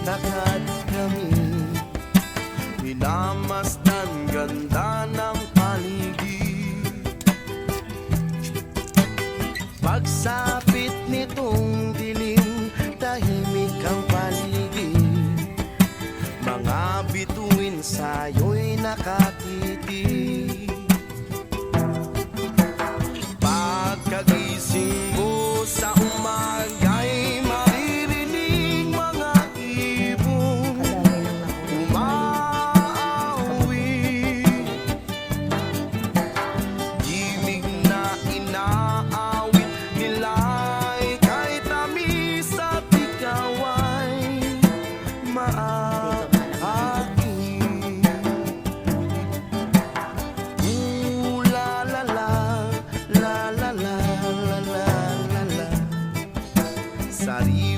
Lakad kami. Minamasdan ganda ng paligid. Pagsapit nitong dilim Tahimik ang paligid. Mga bituin sa'yo'y nakatitig Maria.